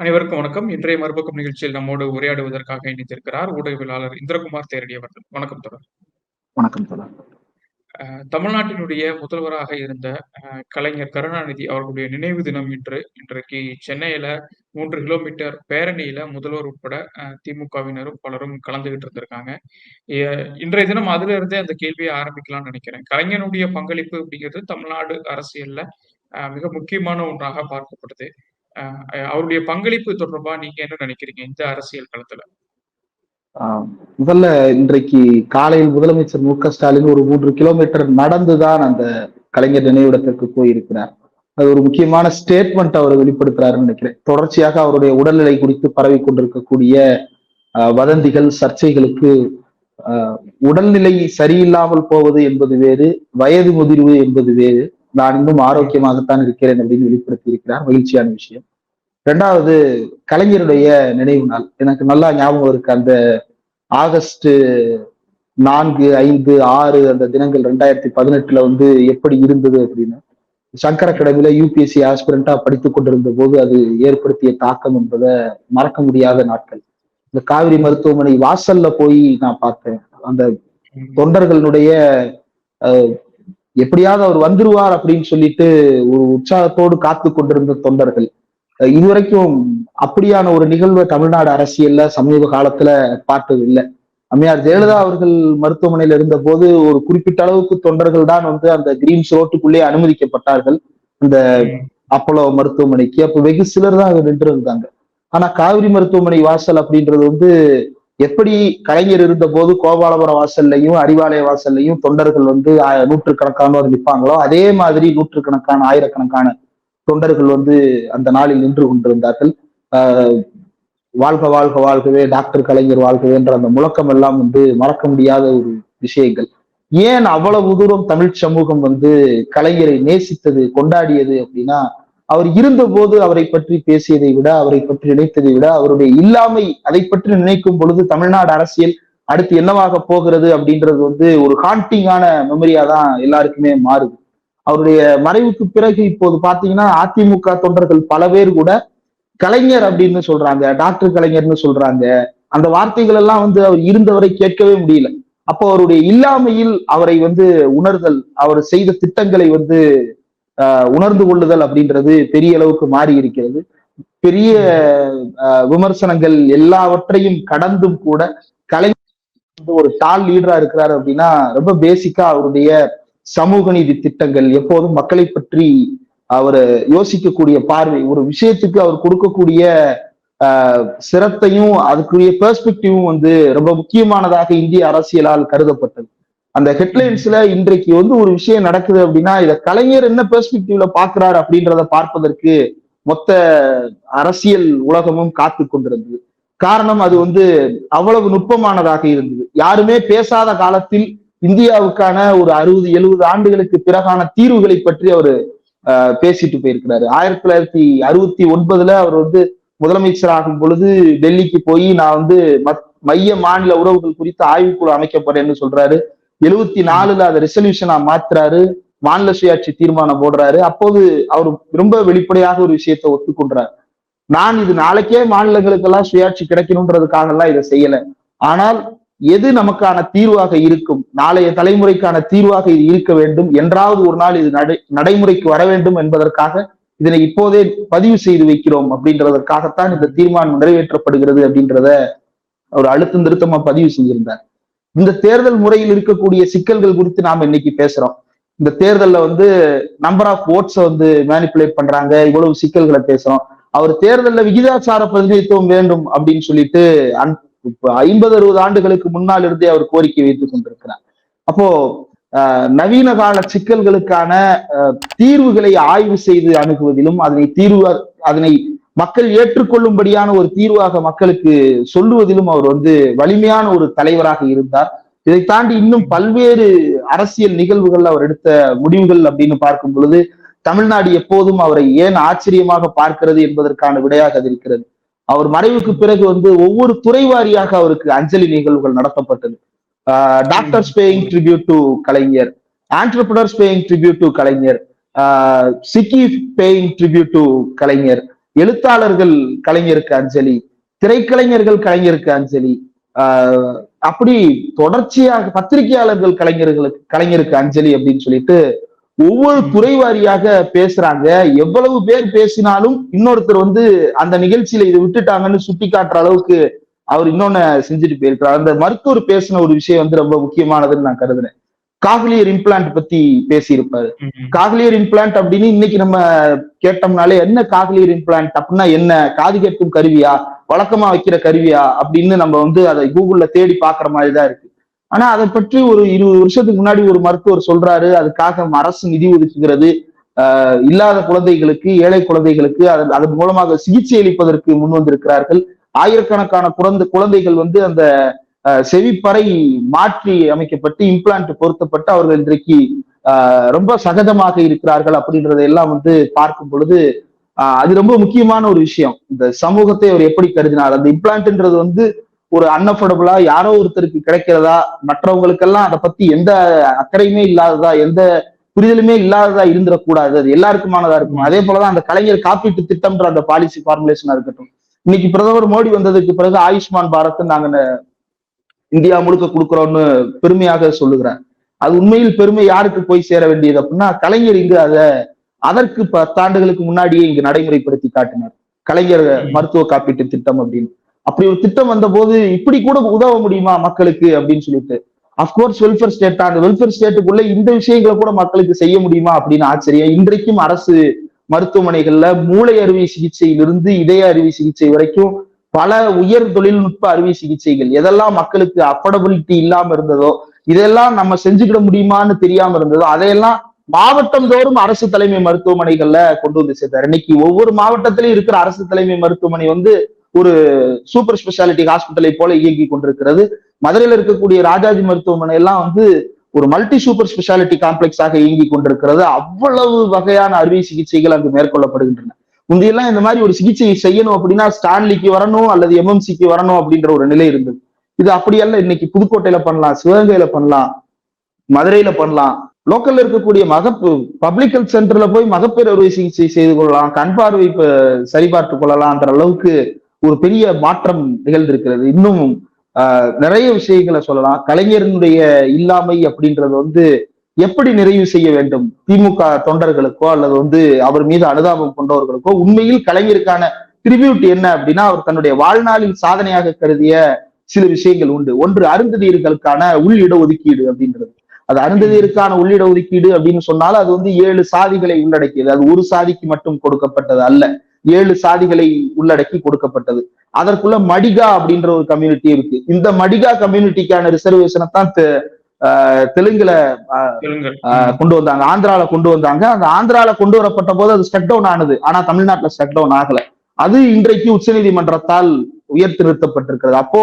அனைவருக்கும் வணக்கம். இன்றைய மறுபக்கம் நிகழ்ச்சியில் நம்மோடு உரையாடுவதற்காக இணைந்திருக்கிறார் ஊடகவியலாளர் இந்திரகுமார் தேரடி அவர்கள். வணக்கம் தொடர். வணக்கம் தொடர். தமிழ்நாட்டினுடைய முதல்வராக இருந்த கலைஞர் கருணாநிதி அவர்களுடைய நினைவு தினம் இன்று. இன்றைக்கு சென்னையில 3 கிலோமீட்டர் பேரணியில முதல்வர் உட்பட திமுகவினரும் பலரும் கலந்துகிட்டு இருந்திருக்காங்க. இன்றைய தினம் அதிலிருந்தே அந்த கேள்விய ஆரம்பிக்கலாம்னு நெனைக்கிறேன். கலைஞருடைய பங்களிப்பு அப்படிங்கிறது தமிழ்நாடு அரசியல்ல மிக முக்கியமான ஒன்றாக பார்க்கப்படுது. அவருடைய பங்களிப்பு தொடர்பா நீங்க என்ன நினைக்கிறீங்க? இந்த அரசியல் களத்துல? முதல்ல இன்றைக்கு காலையில் முதலமைச்சர் மு க ஸ்டாலின் ஒரு மூன்று கிலோமீட்டர் நடந்து தான் அந்த கலைஞர் நினைவிடத்திற்கு போயிருக்கிறார். அது ஒரு முக்கியமான ஸ்டேட்மெண்ட் அவர் வெளிப்படுத்துறாருன்னு நினைக்கிறேன். தொடர்ச்சியாக அவருடைய உடல்நிலை குறித்து பரவிக் கொண்டிருக்கக்கூடிய வதந்திகள், சர்ச்சைகளுக்கு உடல்நிலை சரியில்லாமல் போவது என்பது வேறு, வயது முதிர்வு என்பது வேறு. நான் இன்னும் ஆரோக்கியமாகத்தான் இருக்கிறேன் அப்படின்னு வெளிப்படுத்தி இருக்கிறார். மகிழ்ச்சியான விஷயம். ரெண்டாவது கலைஞருடைய நினைவு நாள். எனக்கு நல்லா ஞாபகம் இருக்கு. அந்த ஆகஸ்ட் 4, 5, 6 அந்த தினங்கள் 2018ல வந்து எப்படி இருந்தது அப்படின்னு. சங்கர் யூபிஎஸ்சி யுபிஎஸ்சி ஆஸ்பிரண்டா படித்துக் கொண்டிருந்த போது அது ஏற்படுத்திய தாக்கம் என்பதை மறக்க முடியாத நாட்கள். இந்த காவிரி மருத்துவமனை வாசல்ல போய் நான் பார்த்தேன். அந்த தொண்டர்களுடைய எப்படியாவது அவர் வந்துருவார் அப்படின்னு சொல்லிட்டு ஒரு உற்சாகத்தோடு காத்து கொண்டிருந்த தொண்டர்கள். இதுவரைக்கும் அப்படியான ஒரு நிகழ்வை தமிழ்நாடு அரசியல்ல சமீப காலத்துல பார்த்தது இல்லை அம்மையார் ஜெயலலிதா அவர்கள் மருத்துவமனையில இருந்தபோது ஒரு குறிப்பிட்ட அளவுக்கு தொண்டர்கள் தான் வந்து அந்த கிரீன்ஸ் ரோட்டுக்குள்ளே அனுமதிக்கப்பட்டார்கள். அந்த அப்போலோ மருத்துவமனைக்கு. அப்ப வெகு சிலர் தான் அங்க நின்று இருந்தாங்க. ஆனா காவிரி மருத்துவமனை வாசல் அப்படின்றது வந்து எப்படி கலைஞர் இருந்தபோது கோபாலபுரம் வாசல்லையும், அறிவாலய வாசல்லையும் தொண்டர்கள் வந்து நூற்றுக்கணக்கானோர் நிற்பாங்களோ அதே மாதிரி நூற்றுக்கணக்கான, ஆயிரக்கணக்கான தொண்டர்கள் வந்து அந்த நாளில் நின்று கொண்டிருந்தார்கள். வாழ்க வாழ்க வாழ்கவே டாக்டர் கலைஞர் வாழ்கவேன்ற அந்த முழக்கம் எல்லாம் வந்து மறக்க முடியாத ஒரு விஷயங்கள். ஏன் அவ்வளவு தூரம் தமிழ் சமூகம் வந்து கலைஞரை நேசித்தது, கொண்டாடியது அப்படின்னா, அவர் இருந்தபோது அவரை பற்றி பேசியதை விட, அவரை பற்றி நினைத்ததை விட, அவருடைய இல்லாமை அதை பற்றி நினைக்கும் பொழுது தமிழ்நாடு அரசியல் அடுத்து என்னவாக போகிறது அப்படின்றது வந்து ஒரு ஹாண்டிங்கான மெமரியா தான் எல்லாருக்குமே மாறுது. அவருடைய மறைவுக்கு பிறகு இப்போது பார்த்தீங்கன்னா, அதிமுக தொண்டர்கள் பல பேர் கூட கலைஞர் அப்படின்னு சொல்றாங்க. டாக்டர் கலைஞர்ன்னு சொல்றாங்க. அந்த வார்த்தைகள் எல்லாம் வந்து அவர் இருந்தவரை கேட்கவே முடியல. அப்போ அவருடைய இல்லாமையில் அவரை வந்து உணர்தல், அவர் செய்த திட்டங்களை வந்து உணர்ந்து கொள்ளுதல் அப்படின்றது பெரிய அளவுக்கு மாறி இருக்கிறது. பெரிய விமர்சனங்கள் எல்லாவற்றையும் கடந்தும் கூட கலைஞர் ஒரு டால் லீடரா இருக்கிறாரு அப்படின்னா, ரொம்ப பேசிக்கா அவருடைய சமூக நீதி திட்டங்கள் எப்போதும் மக்களை பற்றி அவர் யோசிக்கக்கூடிய பார்வை, ஒரு விஷயத்துக்கு அவர் கொடுக்கக்கூடிய ஆஹ் சிரத்தையும், அதுக்குரிய பெர்ஸ்பெக்டிவும் வந்து ரொம்ப முக்கியமானதாக இந்திய அரசியலால் கருதப்பட்டது. அந்த ஹெட்லைன்ஸ்ல இன்றைக்கு வந்து ஒரு விஷயம் நடக்குது அப்படின்னா, இத கலைஞர் என்ன பெர்ஸ்பெக்டிவ்ல பாக்குறாரு அப்படின்றத பார்ப்பதற்கு மொத்த அரசியல் உலகமும் காத்து கொண்டிருந்தது. காரணம் அது வந்து அவ்வளவு நுட்பமானதாக இருந்தது. யாருமே பேசாத காலத்தில் இந்தியாவுக்கான ஒரு 60, 70 ஆண்டுகளுக்கு பிறகான தீர்வுகளை பற்றி அவர் பேசிட்டு போயிருக்கிறாரு. 1969ல அவர் வந்து முதலமைச்சர் ஆகும் பொழுது டெல்லிக்கு போய் நான் வந்து மத் மைய மாநில உறவுகள் குறித்து ஆய்வுக்குழு அமைக்க போறேன்னு சொல்றாரு. 74ல அத ரெசல்யூஷனா மாத்துறாரு. மாநில சுயாட்சி தீர்மானம் போடுறாரு. அப்போது அவர் ரொம்ப வெளிப்படையாக ஒரு விஷயத்த ஒத்துக்கொண்டார் நான் இது நாளைக்கே மாநிலங்களுக்கெல்லாம் சுயாட்சி கிடைக்கணும்ன்றதுக்காக எல்லாம் இத செய்யல. ஆனால் எது நமக்கான தீர்வாக இருக்கும்? நாளைய தலைமுறைக்கான தீர்வாக இது இருக்க வேண்டும். என்றாவது ஒரு நாள் இது நடை நடைமுறைக்கு வர வேண்டும் என்பதற்காக இதனை இப்போதே பதிவு செய்து வைக்கிறோம் அப்படின்றதற்காகத்தான் இந்த தீர்மானம் நிறைவேற்றப்படுகிறது அப்படின்றத அவர் அழுத்தம் திருத்தமா பதிவு செஞ்சிருந்தார். இந்த தேர்தல் முறையில் இருக்கக்கூடிய சிக்கல்கள் குறித்து நாம இன்னைக்கு பேசுறோம். இந்த தேர்தல்ல வந்து நம்பர் ஆஃப் ஓட்ஸை வந்து மேனிப்புலேட் பண்றாங்க. இவ்வளவு சிக்கல்களை பேசுறோம். அவர் தேர்தல்ல விகிதாச்சார பிரதிநிதித்துவம் வேண்டும் அப்படின்னு சொல்லிட்டு அன் இப்போ ஐம்பது அறுபது ஆண்டுகளுக்கு முன்னால் இருந்தே அவர் கோரிக்கை வைத்துக் கொண்டிருக்கிறார். அப்போ நவீன கால சிக்கல்களுக்கான தீர்வுகளை ஆய்வு செய்து அணுகுவதிலும், அதனை தீர்வு அதனை மக்கள் ஏற்றுக்கொள்ளும்படியான ஒரு தீர்வாக மக்களுக்கு சொல்லுவதிலும் அவர் வந்து வலிமையான ஒரு தலைவராக இருந்தார். இதை தாண்டி இன்னும் பல்வேறு அரசியல் நிகழ்வுகள் அவர் எடுத்த முடிவுகள் அப்படின்னு பார்க்கும் பொழுது, தமிழ்நாடு எப்போதும் அவரை ஏன் ஆச்சரியமாக பார்க்கிறது என்பதற்கான விடையாக அது இருக்கிறது. அவர் மறைவுக்கு பிறகு வந்து ஒவ்வொரு துறை வாரியாக அவருக்கு அஞ்சலி நிகழ்வுகள் நடத்தப்பட்டது. A doctors paying tribute to Kalaignar, entrepreneurs paying tribute to Kalaignar, சிக்கி பேயிங் ட்ரிபியூட் டு கலைஞர். எழுத்தாளர்கள் கலைஞருக்கு அஞ்சலி திரைக்கலைஞர்கள் கலைஞருக்கு அஞ்சலி ஆஹ் அப்படி தொடர்ச்சியாக பத்திரிகையாளர்கள் கலைஞர்களுக்கு கலைஞருக்கு அஞ்சலி அப்படின்னு சொல்லிட்டு ஒவ்வொரு துறை வாரியாக பேசுறாங்க. எவ்வளவு பேர் பேசினாலும் இன்னொருத்தர் வந்து அந்த நிகழ்ச்சியில இதை விட்டுட்டாங்கன்னு சுட்டி காட்டுற அளவுக்கு அவர் இன்னொன்னு செஞ்சுட்டு போயிருக்கிறார். அந்த மருத்துவர் பேசின ஒரு விஷயம் வந்து ரொம்ப முக்கியமானதுன்னு நான் கருதுறேன். காக்லியர் இம்ப்ளான்ட் பத்தி பேசியிருப்பாரு. காக்லியர் இம்ப்ளான்ட் அப்படின்னு இன்னைக்கு நம்ம கேட்டோம்னாலே என்ன காக்லியர் இம்ப்ளான்ட் அப்படின்னா என்ன? காது கேட்கும் கருவியா? வழக்கமா வைக்கிற கருவியா? அப்படின்னு நம்ம வந்து அதை கூகுள்ல தேடி பாக்குற மாதிரி தான் இருக்கு. ஆனா அதை பற்றி ஒரு இருபது வருஷத்துக்கு முன்னாடி ஒரு மருத்துவர் சொல்றாரு. அதுக்காக அரசு நிதி ஒதுக்குகிறது. இல்லாத குழந்தைகளுக்கு ஏழை குழந்தைகளுக்கு அதன் அதன் மூலமாக சிகிச்சை அளிப்பதற்கு முன் வந்திருக்கிறார்கள். ஆயிரக்கணக்கான குழந்தை குழந்தைகள் வந்து அந்த செவிப்பறை மாற்றி அமைக்கப்பட்டு இம்ப்ளான்ட் பொருத்தப்பட்டு அவர்கள் இன்றைக்கு ரொம்ப சகஜமாக இருக்கிறார்கள் அப்படின்றத எல்லாம் வந்து பார்க்கும் பொழுது அது ரொம்ப முக்கியமான ஒரு விஷயம். இந்த சமூகத்தை அவர் எப்படி கருதினார்? அந்த இம்ப்ளான்ட்ன்றது வந்து ஒரு அன்அஃபோர்டபுளா யாரோ ஒருத்தருக்கு கிடைக்கிறதா மற்றவங்களுக்கெல்லாம் அதை பத்தி எந்த அக்கறையுமே இல்லாததா எந்த புரிதலுமே இல்லாததா இருந்துடக்கூடாது. அது எல்லாருக்குமானதா இருக்கும் அதே போலதான் அந்த கலைஞர் காப்பீட்டு திட்டம்ன்ற அந்த பாலிசி ஃபார்முலேஷனா இருக்கட்டும். இன்னைக்கு பிரதமர் மோடி வந்ததுக்கு பிறகு ஆயுஷ்மான் பாரத் நாங்க இந்தியா முழுக்க கொடுக்குறோம்னு பெருமையாக சொல்லுகிறேன். அது உண்மையில் பெருமை யாருக்கு போய் சேர வேண்டியது அப்படின்னா கலைஞர் இங்கு அதை அதற்கு பத்தாண்டுகளுக்கு முன்னாடியே இங்கு நடைமுறைப்படுத்தி காட்டினார். கலைஞர் மருத்துவ காப்பீட்டு திட்டம் அப்படின்னு. அப்படி ஒரு திட்டம் வந்த போது இப்படி கூட உதவ முடியுமா மக்களுக்கு அப்படின்னு சொல்லிட்டு. அப்கோர்ஸ் வெல்ஃபேர் ஸ்டேட் அந்த வெல்ஃபேர் ஸ்டேட்டுக்குள்ள இந்த விஷயங்களை கூட மக்களுக்கு செய்ய முடியுமா அப்படின்னு ஆச்சரியம். இன்றைக்கும் அரசு மருத்துவமனைகள்ல மூளை அறுவை சிகிச்சையிலிருந்து இதய அறுவை சிகிச்சை வரைக்கும் பல உயர் தொழில்நுட்ப அறுவை சிகிச்சைகள் எதெல்லாம் மக்களுக்கு அஃபோர்டபிலிட்டி இல்லாம இருந்ததோ இதெல்லாம் நம்ம செஞ்சுக்கிட முடியுமான்னு தெரியாம இருந்ததோ அதையெல்லாம் மாவட்டம் தோறும் அரசு தலைமை மருத்துவமனைகள்ல கொண்டு வந்து சேர்த்தார். இன்னைக்கு ஒவ்வொரு மாவட்டத்திலையும் இருக்கிற அரசு தலைமை மருத்துவமனை வந்து ஒரு சூப்பர் ஸ்பெஷாலிட்டி ஹாஸ்பிட்டலை போல இயங்கி கொண்டிருக்கிறது. மதுரையில இருக்கக்கூடிய ராஜாஜி மருத்துவமனை எல்லாம் வந்து ஒரு மல்டி சூப்பர் ஸ்பெஷாலிட்டி காம்ப்ளெக்ஸாக இயங்கி கொண்டிருக்கிறது. அவ்வளவு வகையான அறுவை சிகிச்சைகள் அங்கு மேற்கொள்ளப்படுகின்றன. முந்தையெல்லாம் இந்த மாதிரி ஒரு சிகிச்சை செய்யணும் அப்படின்னா ஸ்டான்லிக்கு வரணும் அல்லது எம்எம்சிக்கு வரணும் அப்படின்ற ஒரு நிலை இருந்தது. இது அப்படியல்ல இன்னைக்கு புதுக்கோட்டையில பண்ணலாம் சிவகங்கையில பண்ணலாம் மதுரையில பண்ணலாம். லோக்கல்ல இருக்கக்கூடிய மகப்பு பப்ளிக் ஹெல்த் சென்டர்ல போய் மகப்பேறு அறுவை சிகிச்சை செய்து கொள்ளலாம் கண் பார்வை சரிபார்த்து கொள்ளலாம்ன்ற அளவுக்கு ஒரு பெரிய மாற்றம் நிகழ்ந்திருக்கிறது. இன்னும் நிறைய விஷயங்களை சொல்லலாம். கலைஞரனுடைய இல்லாமை அப்படின்றது வந்து எப்படி நிறைவு செய்ய வேண்டும்? திமுக தொண்டர்களுக்கோ அல்லது வந்து அவர் மீது அனுதாபம் கொண்டவர்களுக்கோ உண்மையில் கலைஞருக்கான ட்ரிபியூட் என்ன அப்படின்னா அவர் தன்னுடைய வாழ்நாளில் சாதனையாக கருதிய சில விஷயங்கள் உண்டு. ஒன்று அருந்ததியர்களுக்கான உள் இடஒதுக்கீடு அப்படின்றது. அது அருந்ததியருக்கான உள்ளிட ஒதுக்கீடு அப்படின்னு சொன்னாலும் அது வந்து ஏழு சாதிகளை உள்ளடக்கியது. அது ஒரு சாதிக்கு மட்டும் கொடுக்கப்பட்டது அல்ல. ஏழு சாதிகளை உள்ளடக்கி கொடுக்கப்பட்டது. அதற்குள்ள மடிகா அப்படின்ற ஒரு கம்யூனிட்டி இருக்கு. இந்த மடிகா கம்யூனிட்டிக்கான ரிசர்வேஷனை தான் தெலுங்குல கொண்டு வந்தாங்க. ஆந்திரால கொண்டு வந்தாங்க. அந்த ஆந்திரால கொண்டு வரப்பட்ட போது அது ஸ்டக் டவுன் ஆனது. ஆனா தமிழ்நாட்டுல ஸ்டக் டவுன் ஆகல. அது இன்றைக்கு உச்சநீதிமன்றத்தால் உயர்த்தி நிறுத்தப்பட்டிருக்கிறது. அப்போ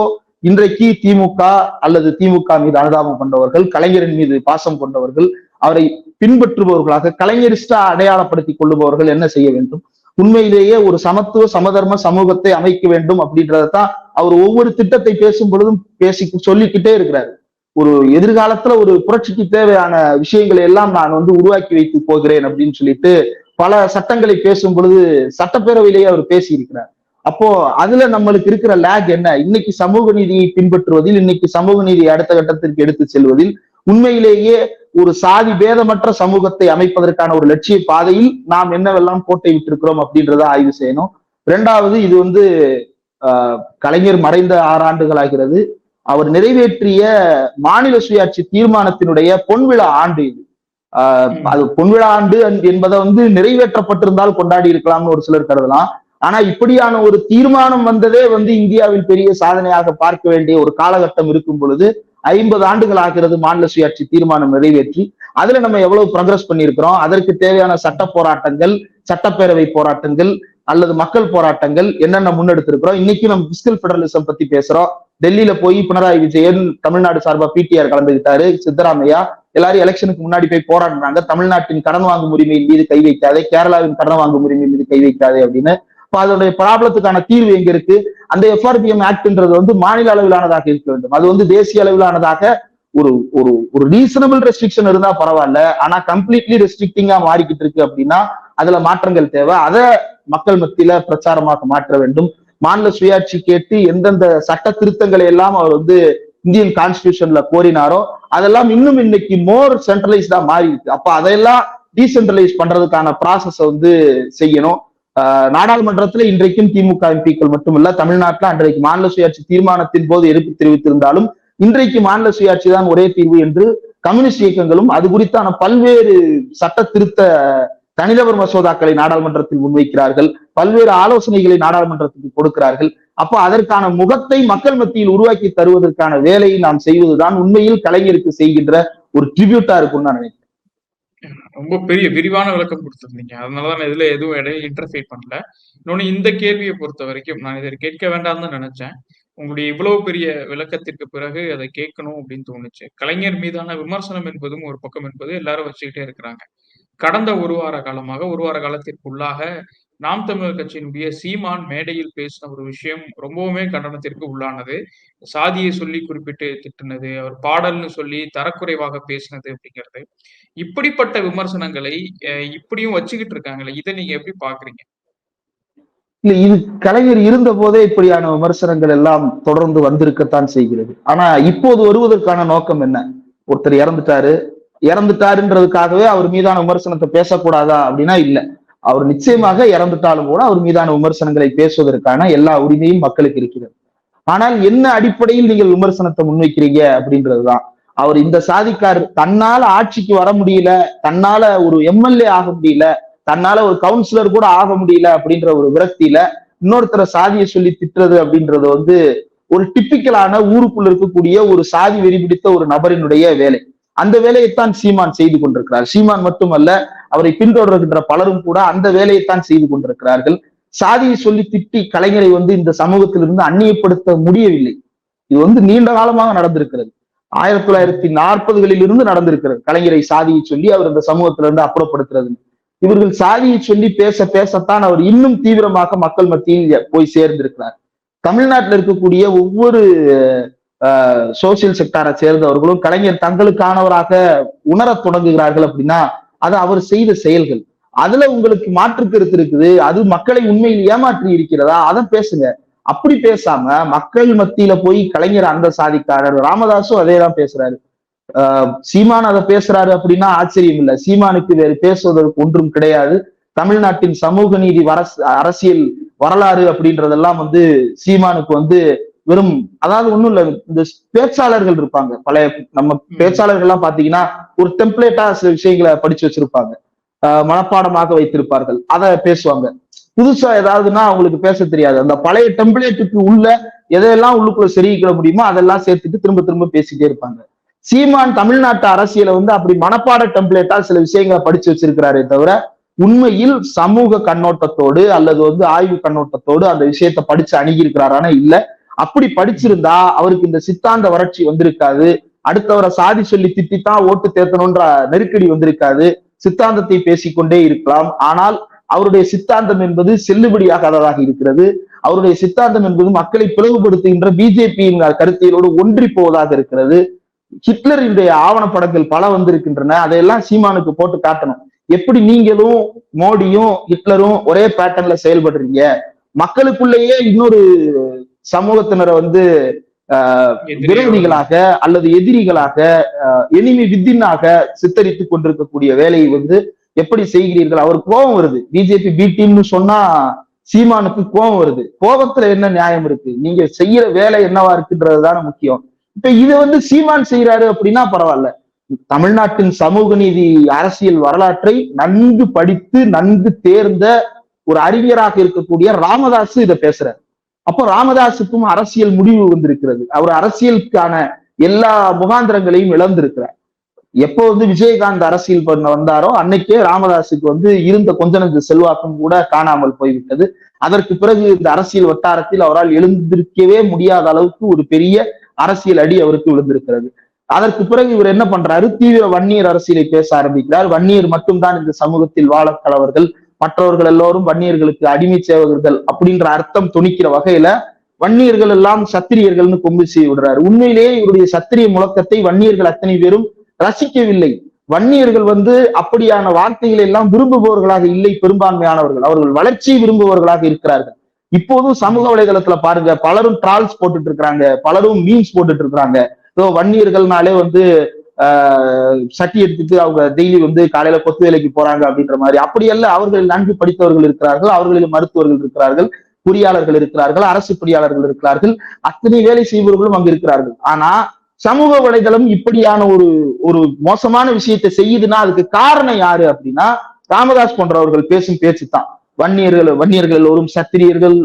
இன்றைக்கு திமுக அல்லது திமுக மீது அனுதாபம் கொண்டவர்கள் கலைஞரின் மீது பாசம் கொண்டவர்கள் அவரை பின்பற்றுபவர்களாக கலைஞரிஸ்டா அடையாளப்படுத்தி கொள்ளுபவர்கள் என்ன செய்ய வேண்டும்? உண்மையிலேயே ஒரு சமத்துவ சமதர்ம சமூகத்தை அமைக்க வேண்டும் அப்படின்றதான் அவர் ஒவ்வொரு திட்டத்தை பேசும் பொழுதும் பேசி சொல்லிக்கிட்டே இருக்கிறாரு. ஒரு எதிர்காலத்துல ஒரு புரட்சிக்கு தேவையான விஷயங்களை எல்லாம் நான் வந்து உருவாக்கி வைத்து போகிறேன் அப்படின்னு சொல்லிட்டு பல சட்டங்களை பேசும் பொழுது சட்டப்பேரவையிலேயே அவர் பேசி இருக்கிறார் அப்போ அதுல நம்மளுக்கு இருக்கிற லேக் என்ன? இன்னைக்கு சமூக நீதியை பின்பற்றுவதில் இன்னைக்கு சமூக நீதியை அடுத்த கட்டத்திற்கு எடுத்து செல்வதில் உண்மையிலேயே ஒரு சாதி பேதமற்ற சமூகத்தை அமைப்பதற்கான ஒரு லட்சிய பாதையில் நாம் என்னவெல்லாம் கோட்டை விட்டிருக்கிறோம் அப்படின்றத ஆய்வு செய்யணும். இரண்டாவது இது வந்து கலைஞர் மறைந்த ஆறு ஆண்டுகள் ஆகிறது அவர் நிறைவேற்றிய மாநில சுயாட்சி தீர்மானத்தினுடைய பொன்விழா ஆண்டு இது. அது பொன்விழா ஆண்டு என்பதை வந்து நிறைவேற்றப்பட்டிருந்தால் கொண்டாடி இருக்கலாம்னு ஒரு சிலர் கருதலாம். ஆனா இப்படியான ஒரு தீர்மானம் வந்ததே வந்து இந்தியாவில் பெரிய சாதனையாக பார்க்க வேண்டிய ஒரு காலகட்டம் இருக்கும் பொழுது ஐம்பது ஆண்டுகள் ஆகிறது மாநில சுயாட்சி தீர்மானம் நிறைவேற்றி அதுல நம்ம எவ்வளவு ப்ரொக்ரஸ் பண்ணியிருக்கிறோம் அதற்கு தேவையான சட்ட போராட்டங்கள் சட்டப்பேரவை போராட்டங்கள் அல்லது மக்கள் போராட்டங்கள் என்னென்ன முன்னெடுத்திருக்கிறோம்? இன்னைக்கு நம்ம பிஸ்கல் பெடரலிசம் பத்தி பேசுறோம். டெல்லியில போய் பினராயி விஜயன் தமிழ்நாடு சார்பா பிடிஆர் கலந்துகிட்டாரு சித்தராமையா எல்லாரும் எலெக்ஷனுக்கு முன்னாடி போய் போராடுறாங்க தமிழ்நாட்டின் கடன் வாங்கும் உரிமையின் மீது கை வைக்காதே கேரளாவின் கடன் வாங்கும் உரிமை மீது கை வைக்காதே அப்படின்னு. அதனுடைய ப்ராப்ளத்துக்கான தீர்வு எங்க இருக்கு? அந்த எஃப்ஆர்பிஎம் ஆக்ட்ன்றது வந்து மாநில அளவிலானதாக இருக்க வேண்டும். அது வந்து தேசிய அளவிலானதாக ஒரு ஒரு ஒரு ரீசனபிள் ரெஸ்ட்ரிக்ஷன் இருந்தா பரவாயில்ல. ஆனா கம்ப்ளீட்லி ரெஸ்ட்ரிக்டிங்கா மாறிக்கிட்டு இருக்கு அப்படின்னா அதுல மாற்றங்கள் தேவை. அதை மக்கள் மத்தியில பிரச்சாரமாக மாற்ற வேண்டும். மாநில சுயாட்சி கேட்டு எந்தெந்த சட்ட திருத்தங்களை எல்லாம் அவர் வந்து இந்தியன் கான்ஸ்டியூஷன்ல கோரினாரோ அதெல்லாம் இன்னும் இன்னைக்கு மோர் சென்ட்ரலைஸ்டா மாறி இருக்கு அப்ப அதையெல்லாம் டீசென்ட்ரலைஸ் பண்றதுக்கான ப்ராசஸ் வந்து செய்யணும். ஆஹ் நாடாளுமன்றத்துல இன்றைக்கும் திமுக எம்பிக்கள் மட்டுமல்ல தமிழ்நாட்டில் அன்றைக்கு மாநில சுயாட்சி தீர்மானத்தின் போது எதிர்ப்பு தெரிவித்திருந்தாலும் இன்றைக்கு மாநில சுயாட்சி தான் ஒரே தீர்வு என்று கம்யூனிஸ்ட் இயக்கங்களும் அது குறித்தான பல்வேறு சட்ட திருத்த தனிநபர் மசோதாக்களை நாடாளுமன்றத்தில் முன்வைக்கிறார்கள். பல்வேறு ஆலோசனைகளை நாடாளுமன்றத்துக்கு கொடுக்கிறார்கள். அப்போ அதற்கான முகத்தை மக்கள் மத்தியில் உருவாக்கி தருவதற்கான வேலையை நாம் செய்வதுதான் உண்மையில் கலைஞருக்கு செய்கின்ற ஒரு ட்ரிபியூட்டா இருக்கும்னு நான் நினைக்கிறேன். ரொம்ப பெரிய விரிவான விளக்கம் கொடுத்துருந்தீங்க. அதனாலதான் நான் இதுல எதுவும் இடையில இன்டர்ஃபியர் பண்ணல. இன்னொன்னு இந்த கேள்வியை பொறுத்த வரைக்கும் நான் இதை கேட்க வேண்டாம்னு தான் நினைச்சேன். உங்களுடைய இவ்வளவு பெரிய விளக்கத்திற்கு பிறகு அதை கேட்கணும் அப்படின்னு தோணுச்சு. கலைஞர் மீதான விமர்சனம் என்பதும் ஒரு பக்கம் என்பது எல்லாரும் வச்சுக்கிட்டே இருக்கிறாங்க. கடந்த ஒரு வார காலமாக ஒரு வார காலத்திற்குள்ளாக நாம் தமிழர் கட்சியினுடைய சீமான் மேடையில் பேசின ஒரு விஷயம் ரொம்பவுமே கண்டனத்திற்கு உள்ளானது. சாதியை சொல்லி குறிப்பிட்டு திட்டுனது அவர் பாடல்னு சொல்லி தரக்குறைவாக பேசினது அப்படிங்கிறது. இப்படிப்பட்ட விமர்சனங்களை அஹ், இப்படியும் வச்சுக்கிட்டு இருக்காங்களே இதை நீங்க எப்படி பாக்குறீங்க இல்ல இது கலைஞர் இருந்த போதே இப்படியான விமர்சனங்கள் எல்லாம் தொடர்ந்து வந்திருக்கத்தான் செய்கிறது. ஆனா இப்போது வருவதற்கான நோக்கம் என்ன? ஒருத்தர் இறந்துட்டாரு இறந்துட்டாருன்றதுக்காகவே அவர் மீதான விமர்சனத்தை பேசக்கூடாதா அப்படின்னா இல்ல. அவர் நிச்சயமாக இறந்துட்டாலும் கூட அவர் மீதான விமர்சனங்களை பேசுவதற்கான எல்லா உரிமையும் மக்களுக்கு இருக்கிறது. ஆனால் என்ன அடிப்படையில் நீங்கள் விமர்சனத்தை முன்வைக்கிறீங்க அப்படின்றதுதான். அவர் இந்த சாதிக்கார் தன்னால ஆட்சிக்கு வர முடியல தன்னால ஒரு எம்எல்ஏ ஆக முடியல தன்னால ஒரு கவுன்சிலர் கூட ஆக முடியல அப்படின்ற ஒரு விரக்தியில இன்னொருத்தரை சாதியை சொல்லி திட்டுறது அப்படின்றது வந்து ஒரு டிப்பிக்கலான ஊருக்குள்ள இருக்கக்கூடிய ஒரு சாதி வெறி பிடித்த ஒரு நபரினுடைய வேலை. அந்த வேலையைத்தான் சீமான் செய்து கொண்டிருக்கிறார். சீமான் மட்டுமல்ல அவரை பின்தொடர்கின்ற பலரும் கூட அந்த வேலையைத்தான் செய்து கொண்டிருக்கிறார்கள். சாதியை சொல்லி திட்டி கலைஞரை வந்து இந்த சமூகத்திலிருந்து அந்நியப்படுத்த முடியவில்லை. இது வந்து நீண்ட காலமாக நடந்திருக்கிறது. ஆயிரத்தி தொள்ளாயிரத்தி நாற்பதுகளில் இருந்து நடந்திருக்கிறது. கலைஞரை சாதியை சொல்லி அவர் இந்த சமூகத்திலிருந்து அப்புறப்படுத்துறது இவர்கள் சாதியை சொல்லி பேச பேசத்தான் அவர் இன்னும் தீவிரமாக மக்கள் மத்தியில் போய் சேர்ந்திருக்கிறார். தமிழ்நாட்டில் இருக்கக்கூடிய ஒவ்வொரு சோசியல் செக்டாரை சேர்ந்தவர்களும் கலைஞர் தங்களுக்கானவராக உணரத் தொடங்குகிறார்கள் அப்படின்னா அது அவர் செய்த செயல்கள். அதுல உங்களுக்கு மாற்று கருத்து இருக்குது. அது மக்களை உண்மையில் ஏமாற்றி இருக்கிறதா? அதை பேசுங்க. அப்படி பேசாம மக்கள் மத்தியில போய் கலைஞர் அந்த சாதிக்காரர் ராமதாசும் அதே தான் பேசுறாரு. ஆஹ் சீமான் அதை பேசுறாரு அப்படின்னா ஆச்சரியம் இல்லை. சீமானுக்கு வேறு பேசுவதற்கு ஒன்றும் கிடையாது. தமிழ்நாட்டின் சமூக நீதி வர அரசியல் வரலாறு அப்படின்றதெல்லாம் வந்து சீமானுக்கு வந்து வெறும் அதாவது ஒண்ணும் இல்ல இந்த பேச்சாளர்கள் இருப்பாங்க. பழைய நம்ம பேச்சாளர்கள் எல்லாம் பாத்தீங்கன்னா ஒரு டெம்ப்ளேட்டா சில விஷயங்களை படிச்சு வச்சிருப்பாங்க. மனப்பாடமாக வைத்திருப்பார்கள். அதை பேசுவாங்க. புதுசா ஏதாவதுன்னா அவங்களுக்கு பேச தெரியாது. அந்த பழைய டெம்ப்ளேட்டுக்கு உள்ள எதையெல்லாம் உள்ளுக்குள்ள செருகிக்கிட முடியுமோ அதெல்லாம் சேர்த்துட்டு திரும்ப திரும்ப பேசிட்டே இருப்பாங்க. சீமான் தமிழ்நாட்டு அரசியலை வந்து அப்படி மனப்பாட டெம்ப்ளேட்டா சில விஷயங்களை படிச்சு வச்சிருக்கிறாரே தவிர உண்மையில் சமூக கண்ணோட்டத்தோடு அல்லது வந்து ஆய்வு கண்ணோட்டத்தோடு அந்த விஷயத்த படிச்சு அணுகி இருக்கிறாரான இல்ல. அப்படி படிச்சிருந்தா அவருக்கு இந்த சித்தாந்த வறட்சி வந்திருக்காது. அடுத்தவரை சாதி சொல்லி திட்டித்தான் ஓட்டு தேர்த்தணும்ன்ற நெருக்கடி வந்திருக்காது. சித்தாந்தத்தை பேசிக்கொண்டே இருக்கலாம். ஆனால் அவருடைய சித்தாந்தம் என்பது செல்லுபடியாகாததாக இருக்கிறது. அவருடைய சித்தாந்தம் என்பது மக்களை பிளவுபடுத்துகின்ற பிஜேபியின் கருத்தியலோடு ஒன்றி போவதாக இருக்கிறது. ஹிட்லரினுடைய ஆவணப்படங்கள் பல வந்திருக்கின்றன. அதையெல்லாம் சீமானுக்கு போட்டு காட்டணும். எப்படி நீங்களும் மோடியும் ஹிட்லரும் ஒரே பேட்டர்ன்ல செயல்படுறீங்க? மக்களுக்குள்ளேயே இன்னொரு சமூகத்தினரை வந்து விரோதிகளாக அல்லது எதிரிகளாக எனிமி வித்தினாக சித்தரித்துக் கொண்டிருக்கக்கூடிய வேலையை வந்து எப்படி செய்கிறீர்கள்? அவர் கோபம் வருது. பிஜேபி பி டீம்னு சொன்னா சீமானுக்கு கோபம் வருது. கோபத்துல என்ன நியாயம் இருக்கு? நீங்க செய்யற வேலை என்னவா இருக்குன்றதுதானே முக்கியம். இப்ப இதை வந்து சீமான் செய்யறாரு அப்படின்னா பரவாயில்ல. தமிழ்நாட்டின் சமூக நீதி அரசியல் வரலாற்றை நன்கு படித்து நன்கு தேர்ந்த ஒரு அறிஞராக இருக்கக்கூடிய ராமதாஸ் இதை பேசுறாரு. அப்போ ராமதாஸுக்கும் அரசியல் முடிவு வந்திருக்கிறது. அவர் அரசியலுக்கான எல்லா முகாந்திரங்களையும் இழந்திருக்கிறார். எப்போ வந்து விஜயகாந்த் அரசியல் பண்ண வந்தாரோ அன்னைக்கே ராமதாஸுக்கு வந்து இருந்த கொஞ்ச நஞ்ச செல்வாக்கும் கூட காணாமல் போய்விட்டது. அதற்கு பிறகு இந்த அரசியல் வட்டாரத்தில் அவரால் எழுந்திருக்கவே முடியாத அளவுக்கு ஒரு பெரிய அரசியல் அடி அவருக்கு விழுந்திருக்கிறது. அதற்கு பிறகு இவர் என்ன பண்றாரு? தீவிர வன்னியர் அரசியலை பேச ஆரம்பிக்கிறார். வன்னியர் மட்டும்தான் இந்த சமூகத்தில் வாழக்கலவர்கள் மற்றவர்கள் எல்லோரும் வன்னியர்களுக்கு அடிமை சேவகர்கள் அப்படின்ற அர்த்தம் துணிக்கிற வகையில வன்னியர்கள் எல்லாம் சத்திரியர்கள்னு கொம்பு செய்து விடுறாரு. உண்மையிலேயே இவருடைய சத்திரிய முழக்கத்தை வன்னியர்கள் அத்தனை பேரும் ரசிக்கவில்லை. வன்னியர்கள் வந்து அப்படியான வார்த்தைகளை எல்லாம் விரும்புபவர்களாக இல்லை பெரும்பான்மையானவர்கள். அவர்கள் வளர்ச்சியை விரும்புபவர்களாக இருக்கிறார்கள். இப்போதும் சமூக வலைதளத்துல பாருங்க பலரும் ட்ரால்ஸ் போட்டுட்டு இருக்கிறாங்க பலரும் மீன்ஸ் போட்டுட்டு இருக்கிறாங்க. ஸோ வன்னியர்கள்னாலே வந்து சட்டி எடுத்துட்டு அவங்க டெய்லி வந்து காலையில கொத்து வேலைக்கு போறாங்க அப்படின்ற மாதிரி. அப்படி அல்ல அவர்கள் நன்கு படித்தவர்கள் இருக்கிறார்கள். அவர்களில் மருத்துவர்கள் இருக்கிறார்கள். பொறியாளர்கள் இருக்கிறார்கள். அரசு பொறியாளர்கள் இருக்கிறார்கள். அத்தனை வேலை செய்பவர்களும் அங்கு இருக்கிறார்கள். ஆனா சமூக வலைதளம் இப்படியான ஒரு ஒரு மோசமான விஷயத்தை செய்யுதுன்னா அதுக்கு காரணம் யாரு அப்படின்னா ராமதாஸ் போன்றவர்கள் பேசும் பேச்சு தான் வன்னியர்கள் வன்னியர்கள் எல்லோரும் சத்திரியர்கள்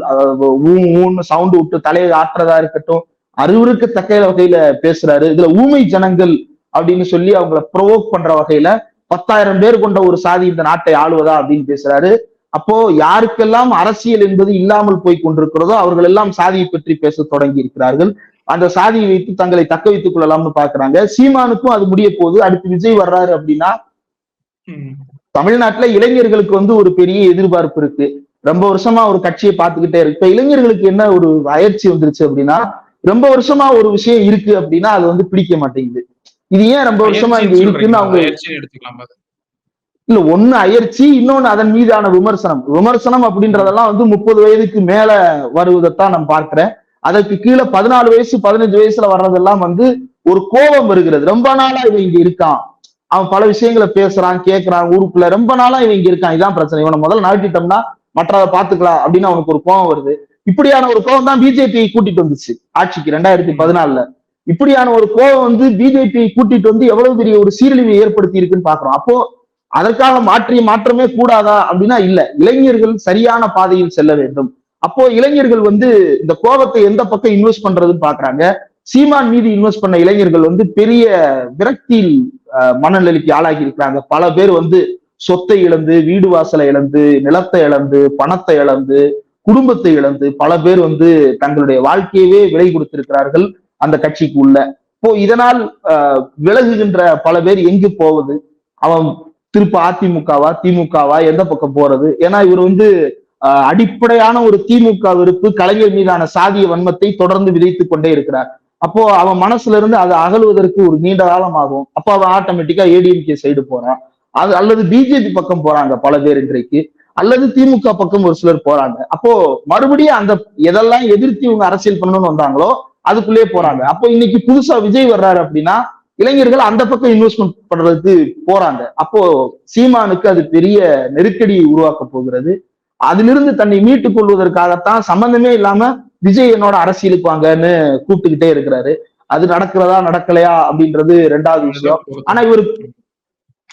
ஊன்னு சவுண்டு விட்டு தலையை ஆற்றுறதா இருக்கட்டும் அறிவுறுக்கத்தக்க வகையில பேசுறாரு. இதுல ஊமை ஜனங்கள் அப்படின்னு சொல்லி அவங்கள ப்ரொவோக் பண்ற வகையில பத்தாயிரம் பேர் கொண்ட ஒரு சாதி இந்த நாட்டை ஆளுவதா அப்படின்னு பேசுறாரு. அப்போ யாருக்கெல்லாம் அரசியல் என்பது இல்லாமல் போய் கொண்டிருக்கிறதோ அவர்கள் எல்லாம் சாதியை பற்றி பேச தொடங்கி இருக்கிறார்கள். அந்த சாதியை வைத்து தங்களை தக்க வைத்துக் கொள்ளலாம்னு பாக்குறாங்க. சீமானுக்கும் அது முடிய போது அடுத்து விஜய் வர்றாரு அப்படின்னா தமிழ்நாட்டுல இளைஞர்களுக்கு வந்து ஒரு பெரிய எதிர்பார்ப்பு இருக்கு. ரொம்ப வருஷமா ஒரு கட்சியை பார்த்துக்கிட்டே இருக்கு. இப்ப இளைஞர்களுக்கு என்ன ஒரு அயற்சி வந்துருச்சு அப்படின்னா ரொம்ப வருஷமா ஒரு விஷயம் இருக்கு அப்படின்னா அது வந்து பிடிக்க மாட்டேங்குது. இது ஏன் ரொம்ப வருஷமா இங்க இருக்குன்னு அவங்க இல்ல ஒண்ணு அயற்சி இன்னொன்னு அதன் மீதான விமர்சனம். விமர்சனம் அப்படின்றதெல்லாம் வந்து முப்பது வயதுக்கு மேல வருவதைத்தான் நான் பார்க்கிறேன். அதற்கு கீழே பதினாலு வயசு பதினஞ்சு வயசுல வர்றதெல்லாம் வந்து ஒரு கோபம் வருகிறது. ரொம்ப நாளா இவன் இங்க இருக்கான். அவன் பல விஷயங்களை பேசுறான் கேட்கறான் ஊருக்குள்ள ரொம்ப நாளா இவன் இங்க இருக்கான். இதான் பிரச்சனை. இவனை முதல்ல நகட்டிட்டோம்னா மற்றதை பாத்துக்கலாம் அப்படின்னு அவனுக்கு ஒரு கோபம் வருது. இப்படியான ஒரு கோபம் தான் பிஜேபி கூட்டிட்டு வந்துச்சு. ஆட்சிக்கு ரெண்டாயிரத்தி பதினாலுல. இப்படியான ஒரு கோபம் வந்து பிஜேபி கூட்டிட்டு வந்து எவ்வளவு பெரிய ஒரு சீரழிவை ஏற்படுத்தி இருக்குன்னு பாக்குறோம் அப்போ அதற்காக மாற்றிய மாற்றமே கூடாதா அப்படின்னா இல்ல. இளைஞர்கள் சரியான பாதையில் செல்ல வேண்டும். அப்போ இளைஞர்கள் வந்து இந்த கோபத்தை எந்த பக்கம் இன்வெஸ்ட் பண்றதுன்னு பாக்குறாங்க சீமான் மீது இன்வெஸ்ட் பண்ண இளைஞர்கள் வந்து பெரிய விரக்தியில் மனநிலைக்கு ஆளாகி இருக்கிறாங்க. பல பேர் வந்து சொத்தை இழந்து வீடு வாசலை இழந்து நிலத்தை இழந்து பணத்தை இழந்து குடும்பத்தை இழந்து பல பேர் வந்து தங்களுடைய வாழ்க்கையவே விலை கொடுத்திருக்கிறார்கள். அந்த கட்சிக்கு உள்ள இப்போ இதனால் விலகுகின்ற பல பேர் எங்கு போவது? அவன் திருப்ப அதிமுகவா திமுகவா எந்த பக்கம் போறது? ஏன்னா இவர் வந்து அடிப்படையான ஒரு திமுக விருப்பு கலைஞர் மீதான சாதிய வன்மத்தை தொடர்ந்து விதைத்துக் கொண்டே இருக்கிறார். அப்போ அவன் மனசுல இருந்து அதை அகலுவதற்கு ஒரு நீண்ட காலம் ஆகும் அப்போ அவன் ஆட்டோமேட்டிக்கா ஏடிஎம்கே சைடு போறான். அது அல்லது பிஜேபி பக்கம் போறாங்க பல பேர் இன்றைக்கு. அல்லது திமுக பக்கம் ஒரு சிலர் போறாங்க. அப்போ மறுபடியும் அந்த எதெல்லாம் எதிர்த்து இவங்க அரசியல் பண்ணணும்னு வந்தாங்களோ அதுக்குள்ளேயே போறாங்க. அப்போ இன்னைக்கு புதுசா விஜய் வர்றாரு அப்படின்னா இளைஞர்கள் அந்த பக்கம் இன்வெஸ்ட்மெண்ட் பண்றதுக்கு போறாங்க. அப்போ சீமானுக்கு அது பெரிய நெருக்கடியை உருவாக்க போகிறது. அதிலிருந்து தன்னை மீட்டுக் கொள்வதற்காகத்தான் சம்பந்தமே இல்லாம விஜய் என்னோட அரசியலுக்கு வாங்கன்னு கூப்பிட்டுக்கிட்டே இருக்கிறாரு. அது நடக்கிறதா நடக்கலையா அப்படின்றது ரெண்டாவது விஷயம். ஆனா இவர்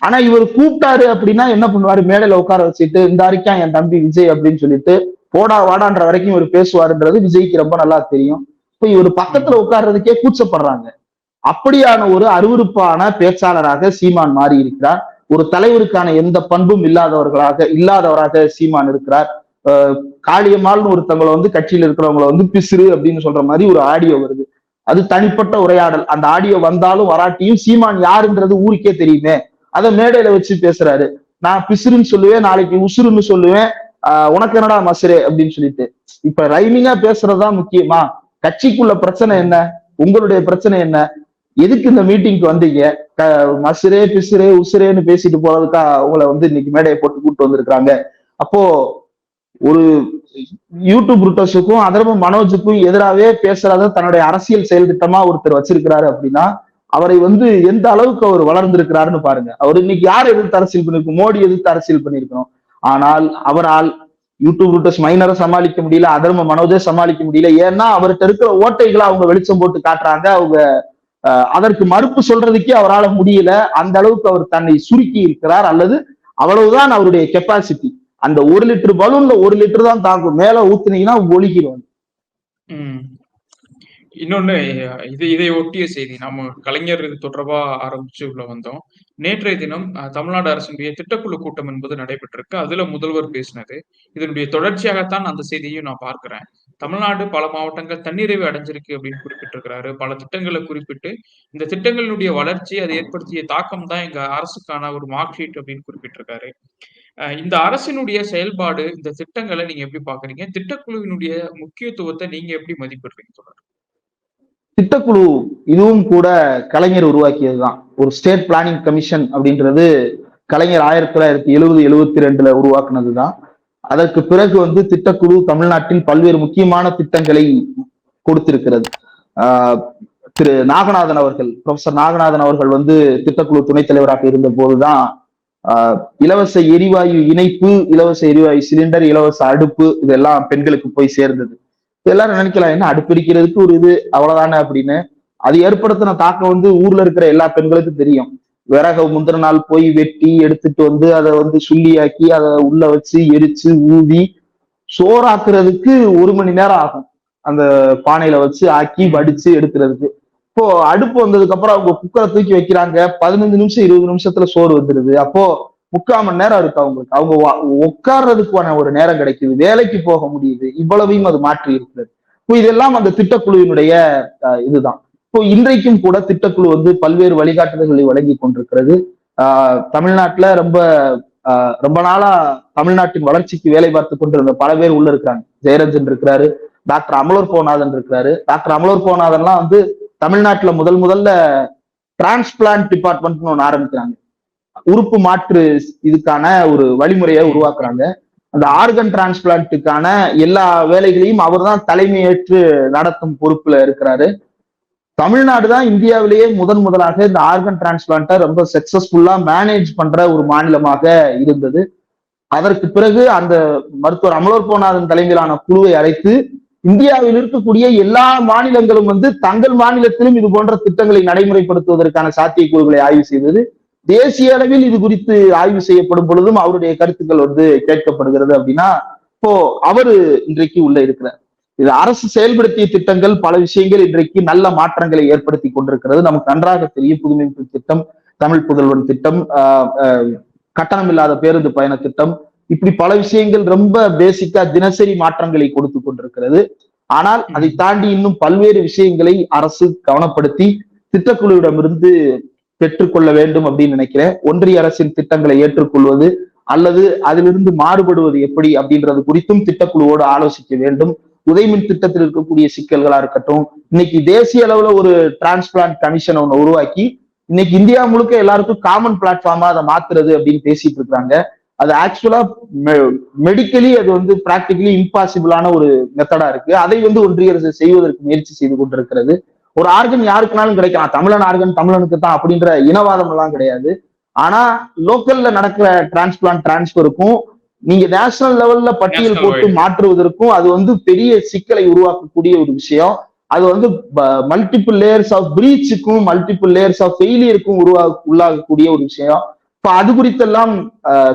ஆனா இவர் கூப்பிட்டாரு அப்படின்னா என்ன பண்ணுவாரு? மேடையில உட்கார வச்சுட்டு இந்த அறிக்கா என் தம்பி விஜய் அப்படின்னு சொல்லிட்டு போடா வாடான்ற வரைக்கும் இவர் பேசுவாருன்றது விஜய்க்கு ரொம்ப நல்லா தெரியும். இப்ப இவர் பக்கத்துல உட்கார்றதுக்கே கூச்சப்படுறாங்க. அப்படியான ஒரு அருவறுப்பான பேச்சாளராக சீமான் மாறி இருக்கிறார் ஒரு தலைவருக்கான எந்த பண்பும் இல்லாதவர்களாக இல்லாதவராக சீமான் இருக்கிறார். காளியம்மாள்னு ஒருத்தவங்களை வந்து கட்சியில இருக்கிறவங்களை வந்து பிசுறு அப்படின்னு சொல்ற மாதிரி ஒரு ஆடியோ வருது. அது தனிப்பட்ட உரையாடல். அந்த ஆடியோ வந்தாலும் வராட்டியும் சீமான் யாருன்றது ஊருக்கே தெரியுமே. அதை மேடையில வச்சு பேசுறாரு. நான் பிசுறுன்னு சொல்லுவேன் நாளைக்கு உசுருன்னு சொல்லுவேன். ஆஹ் உனக்கு என்னடா மசுரே அப்படின்னு சொல்லிட்டு. இப்ப ரைமிங்கா பேசுறதுதான் முக்கியமா? கட்சிக்குள்ள பிரச்சனை என்ன? உங்களுடைய பிரச்சனை என்ன? எதுக்கு இந்த மீட்டிங்க்கு வந்தீங்க? மசுரே பிசுரே உசுரேன்னு பேசிட்டு போறதுக்கா உங்களை வந்து இன்னைக்கு மேடையை போட்டு கூப்பிட்டு வந்திருக்கிறாங்க. அப்போ ஒரு யூடியூப் ருட்டர்ஸுக்கும் அதர்ம மனோஜுக்கும் எதிராகவே பேசுறத தன்னுடைய அரசியல் செயல் திட்டமா ஒருத்தர் வச்சிருக்கிறாரு அப்படின்னா அவரை வந்து எந்த அளவுக்கு அவர் வளர்ந்திருக்கிறாருன்னு பாருங்க. அவர் இன்னைக்கு யார் எதிர்த்து அரசியல் பண்ணிருக்கோம்? மோடி எதிர்த்து அரசியல் பண்ணிருக்கணும் ஆனால் அவரால் யூடியூப் ரூட்டர்ஸ் மைனரை சமாளிக்க முடியல அதர்ம மனோஜை சமாளிக்க முடியல. ஏன்னா அவர்கிட்ட இருக்கிற ஓட்டைகளை அவங்க வெளிச்சம் போட்டு காட்டுறாங்க. அவங்க அதற்கு மறுப்பு சொல்றதுக்கே அவரால் முடியல. அந்த அளவுக்கு அவர் தன்னை சுருக்கி இருக்கிறார். அல்லது அவ்வளவுதான் அவருடைய கெப்பாசிட்டி அந்த ஒரு லிட்டர் பலூன்ல ஒரு லிட்டர் தான் தாங்கும். மேல ஊத்துனீங்கன்னா ஒழிக்கிறோம் இன்னொன்னு இது இதை ஒட்டிய செய்தி. நம்ம கலைஞர் இது தொடர்பா ஆரம்பிச்சு உள்ள வந்தோம். நேற்றைய தினம் தமிழ்நாடு அரசினுடைய திட்டக்குழு கூட்டம் என்பது நடைபெற்றிருக்கு. அதுல முதல்வர் பேசினது. இதனுடைய தொடர்ச்சியாகத்தான் அந்த செய்தியையும் நான் பார்க்கிறேன். தமிழ்நாடு பல மாவட்டங்கள் தன்னிறைவு அடைஞ்சிருக்கு அப்படின்னு குறிப்பிட்டிருக்கிறாரு. பல திட்டங்களை குறிப்பிட்டு இந்த திட்டங்களினுடைய வளர்ச்சி அது ஏற்படுத்திய தாக்கம் தான் எங்க அரசுக்கான ஒரு மார்க் ஷீட் அப்படின்னு குறிப்பிட்டிருக்காரு. இந்த அரசினுடைய செயல்பாடு இந்த திட்டங்களை நீங்க எப்படி பாக்குறீங்க திட்டக்குழுவினுடைய முக்கியத்துவத்தை நீங்க எப்படி மதிப்பிடுறீங்க? தொடர் திட்டக்குழு இதுவும் கூட கலைஞர் உருவாக்கியதுதான். ஒரு ஸ்டேட் பிளானிங் கமிஷன் அப்படின்றது கலைஞர் ஆயிரத்தி தொள்ளாயிரத்தி எழுபது எழுபத்தி ரெண்டுல உருவாக்குனதுதான். அதற்கு பிறகு வந்து திட்டக்குழு தமிழ்நாட்டில் பல்வேறு முக்கியமான திட்டங்களை கொடுத்திருக்கிறது. திரு நாகநாதன் அவர்கள் ப்ரொஃபசர் நாகநாதன் அவர்கள் வந்து திட்டக்குழு துணைத் தலைவராக இருந்த போதுதான் இலவச எரிவாயு இணைப்பு இலவச எரிவாயு சிலிண்டர் இலவச அடுப்பு இதெல்லாம் பெண்களுக்கு போய் சேர்ந்தது. எல்லாரும் நினைக்கலாம் என்ன அடுப்பிடிக்கிறதுக்கு ஒரு இது அவ்வளவுதானே அப்படின்னு. அது ஏற்படுத்தின தாக்கம் வந்து ஊர்ல இருக்கிற எல்லா பெண்களுக்கும் தெரியும். விறக முந்தின நாள் போய் வெட்டி எடுத்துட்டு வந்து அதை வந்து சுள்ளியாக்கி அதை உள்ள வச்சு எரிச்சு ஊதி சோறாக்குறதுக்கு ஒரு மணி நேரம் ஆகும். அந்த பானையில வச்சு ஆக்கி வடிச்சு எடுக்கிறதுக்கு. இப்போ அடுப்பு வந்ததுக்கு அப்புறம் அவங்க குக்கரை தூக்கி வைக்கிறாங்க. பதினஞ்சு நிமிஷம் இருபது நிமிஷத்துல சோறு வந்துருது. அப்போ முக்கால் மணி நேரம் இருக்கு அவங்களுக்கு. அவங்க உட்கார்றதுக்கான ஒரு நேரம் கிடைக்குது. வேலைக்கு போக முடியுது. இவ்வளவையும் அது மாற்றி இருக்கிறது. இப்போ இதெல்லாம் அந்த திட்டக்குழுவினுடைய இதுதான். இப்போ இன்றைக்கும் கூட திட்டக்குழு வந்து பல்வேறு வழிகாட்டுதல்களை வழங்கி கொண்டிருக்கிறது. ஆஹ், தமிழ்நாட்டுல ரொம்ப ஆஹ், ரொம்ப நாளா தமிழ்நாட்டின் வளர்ச்சிக்கு வேலை பார்த்து கொண்டிருந்த பல பேர் உள்ள இருக்கிறாங்க. ஜெயரஞ்சன் இருக்கிறாரு. டாக்டர் அமலோர் போநாதன் இருக்கிறாரு. டாக்டர் அமலோர் போநாதன்லாம் வந்து தமிழ்நாட்டுல முதல் முதல்ல டிரான்ஸ்பிளான்ட் டிபார்ட்மெண்ட்னு ஒன்று ஆரம்பிக்கிறாங்க. உறுப்பு மாற்று இதுக்கான ஒரு வழிமுறையை உருவாக்குறாங்க. அந்த ஆர்கன் டிரான்ஸ்பிளான்ட்டுக்கான எல்லா வேலைகளையும் அவர் தான் தலைமையேற்று நடத்தும் பொறுப்புல இருக்கிறாரு. தமிழ்நாடு தான் இந்தியாவிலேயே முதன் முதலாக இந்த ஆர்கன் டிரான்ஸ்பிளான்ட்டை ரொம்ப சக்சஸ்ஃபுல்லா மேனேஜ் பண்ற ஒரு மாநிலமாக இருந்தது. அதற்கு பிறகு அந்த மருத்துவர் அமலோர் போனாதன் தலைமையிலான குழுவை அழைத்து இந்தியாவில் இருக்கக்கூடிய எல்லா மாநிலங்களும் வந்து தங்கள் மாநிலத்திலும் இது போன்ற திட்டங்களை நடைமுறைப்படுத்துவதற்கான சாத்தியக்கூறுகளை ஆய்வு செய்தது. தேசிய அளவில் இது குறித்து ஆய்வு செய்யப்படும் பொழுதும் அவருடைய கருத்துக்கள் வந்து கேட்கப்படுகிறது அப்படின்னா இப்போ அவரு இன்றைக்கு உள்ள இருக்கிறார். இது அரசு செயல்படுத்திய திட்டங்கள் பல விஷயங்கள் இன்றைக்கு நல்ல மாற்றங்களை ஏற்படுத்தி கொண்டிருக்கிறது. நமக்கு நன்றாக தெரியும் புதுமைப்பு திட்டம் தமிழ் புதல்வன் திட்டம் கட்டணம் இல்லாத பேருந்து பயண திட்டம். இப்படி பல விஷயங்கள் ரொம்ப பேசிக்கா தினசரி மாற்றங்களை கொடுத்து கொண்டிருக்கிறது. ஆனால் அதை தாண்டி இன்னும் பல்வேறு விஷயங்களை அரசு கவனப்படுத்தி திட்டக்குழுவிடமிருந்து பெற்றுக்கொள்ள வேண்டும் அப்படின்னு நினைக்கிறேன் ஒன்றிய அரசின் திட்டங்களை ஏற்றுக்கொள்வது அல்லது அதிலிருந்து மாறுபடுவது எப்படி அப்படின்றது குறித்தும் திட்டக்குழுவோடு ஆலோசிக்க வேண்டும். உதயமின் திட்டத்தில் இருக்கக்கூடிய சிக்கல்களா இருக்கட்டும் இன்னைக்கு தேசிய அளவுல ஒரு டிரான்ஸ்பிளான்ட் கமிஷன் ஒன்று உருவாக்கி இன்னைக்கு இந்தியா முழுக்க எல்லாருக்கும் காமன் பிளாட்ஃபார்மா அதை மாத்துறது அப்படின்னு பேசிட்டு இருக்காங்க. அது ஆக்சுவலா மெடிக்கலி அது வந்து பிராக்டிகலி இம்பாசிபிளான ஒரு மெத்தடா இருக்கு. அதை வந்து ஒன்றிய அரசு செய்வதற்கு முயற்சி செய்து கொண்டிருக்கிறது. ஒரு ஆர்கன் யாருக்குனாலும் கிடைக்கலாம். தமிழன் ஆர்கன் தமிழனுக்கு தான் அப்படின்ற இனவாதம் எல்லாம் கிடையாது. ஆனா லோக்கல்ல நடக்கிற டிரான்ஸ்பிளான்ட் டிரான்ஸ்பருக்கும் நீங்க நேஷனல் லெவல்ல பட்டியல் போட்டு. மாற்றுவதற்கும் அது வந்து பெரிய சிக்கலை உருவாக்கக்கூடிய ஒரு விஷயம். அது வந்து மல்டிபிள் லேயர்ஸ் ஆஃப் பிரீச்சுக்கும் மல்டிபிள் லேயர்ஸ் ஆஃப் ஃபெயிலியருக்கும் உருவா உள்ளாகக்கூடிய ஒரு விஷயம். இப்ப அது குறித்தெல்லாம்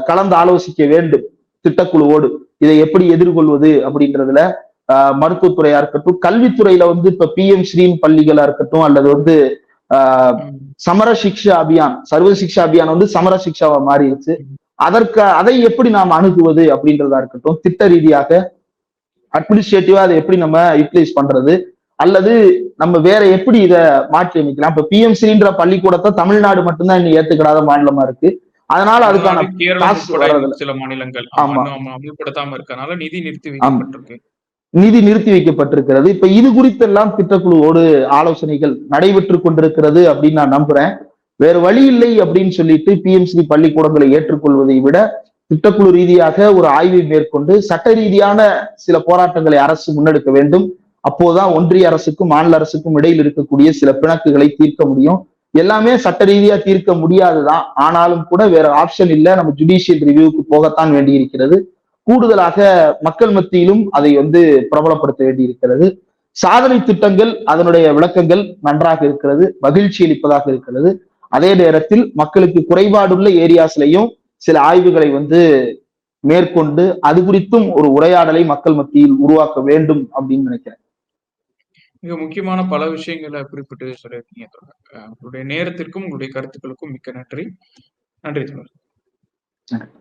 கலந்து ஆலோசிக்க வேண்டும். திட்டக்குழுவோடு. இதை எப்படி எதிர்கொள்வது அப்படின்றதுல மருத்துவத்துறையா இருக்கட்டும் கல்வித்துறையில வந்து இப்ப பி எம் ஸ்ரீம் பள்ளிகளா இருக்கட்டும் அல்லது வந்து. சமர சிக்ஷா அபியான் சர்வ சிக்ஷா அபியான் வந்து சமர சிக்ஷாவா மாறிடுச்சு அதற்கு அதை எப்படி நாம் அணுகுவது அப்படின்றதா இருக்கட்டும் திட்ட ரீதியாக அட்மினிஸ்ட்ரேட்டிவா அதை எப்படி நம்ம யூட்டிலைஸ் பண்றது அல்லது நம்ம வேற எப்படி இதை மாற்றி அமைக்கலாம் இப்ப பிஎம்சின்ற பள்ளிக்கூடத்தை தமிழ்நாடு மட்டும்தான் இன்னும் ஏத்துக்கிடாத மாநிலமா இருக்கு அதனால அதுக்கான. சில மாநிலங்கள் ஆமா. அமல்படுத்தாம இருக்கனால நிதி நிறுத்தி வைக்கப்பட்டிருக்கு நிதி நிறுத்தி வைக்கப்பட்டிருக்கிறது. இப்ப இது குறித்தெல்லாம் திட்டக்குழுவோடு ஆலோசனைகள் நடைபெற்று கொண்டிருக்கிறது அப்படின்னு நான் நம்புறேன். வேறு வழி இல்லை அப்படின்னு சொல்லிட்டு பிஎம்சி பள்ளிக்கூடங்களை ஏற்றுக்கொள்வதை விட திட்டக்குழு ரீதியாக ஒரு ஆய்வை மேற்கொண்டு சட்ட ரீதியான சில போராட்டங்களை அரசு முன்னெடுக்க வேண்டும். அப்போதான் ஒன்றிய அரசுக்கும் மாநில அரசுக்கும் இடையில் இருக்கக்கூடிய சில பிணக்குகளை தீர்க்க முடியும். எல்லாமே சட்ட ரீதியா தீர்க்க முடியாதுதான். ஆனாலும் கூட வேற ஆப்ஷன் இல்ல. நம்ம ஜுடிஷியல் ரிவியூக்கு போகத்தான் வேண்டியிருக்கிறது. கூடுதலாக மக்கள் மத்தியிலும் அதை வந்து பிரபலப்படுத்த வேண்டியிருக்கிறது. சாதனை திட்டங்கள் அதனுடைய விளக்கங்கள் நன்றாக இருக்கிறது மகிழ்ச்சி அளிப்பதாக இருக்கிறது. அதே நேரத்தில் மக்களுக்கு குறைபாடுள்ள ஏரியாஸ்லையும் சில ஆய்வுகளை வந்து மேற்கொண்டு அது குறித்தும் ஒரு உரையாடலை மக்கள் மத்தியில் உருவாக்க வேண்டும் அப்படின்னு நினைக்கிறேன். மிக முக்கியமான பல விஷயங்களை குறிப்பிட்டு சொல்லியிருக்கீங்க உங்களுடைய நேரத்திற்கும் உங்களுடைய கருத்துக்களுக்கும் மிக்க நன்றி. நன்றி தொடர்